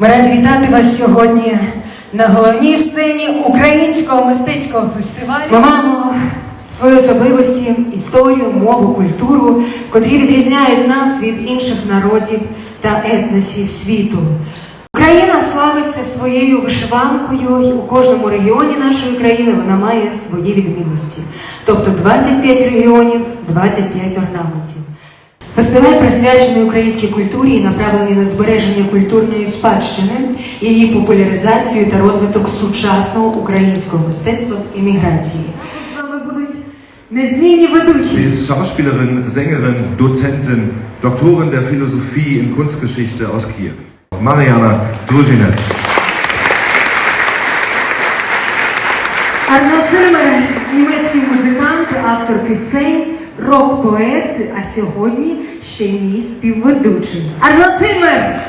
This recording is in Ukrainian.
Ми раді вітати вас сьогодні на головній сцені українського мистецького фестивалю. Ми маємо свої особливості, історію, мову, культуру, котрі відрізняють нас від інших народів та етносів світу. Україна славиться своєю вишиванкою, і у кожному регіоні нашої країни вона має свої відмінності. Тобто 25 регіонів, 25 орнаментів. Фестиваль присвячений українській культурі і направлений на збереження культурної спадщини, її популяризацію та розвиток сучасного українського мистецтва в імміграції. З вами будуть незмінні ведучі. Sie ist Schauspielerin, Sängerin, Dozentin, Doktorin der Philosophie in Kunstgeschichte aus Kiew. Mariana Druzhinets. Арно Цимер, німецький музикант, автор пісень, рок-поет, а сьогодні ще й мій співведучий. Арно Цимер!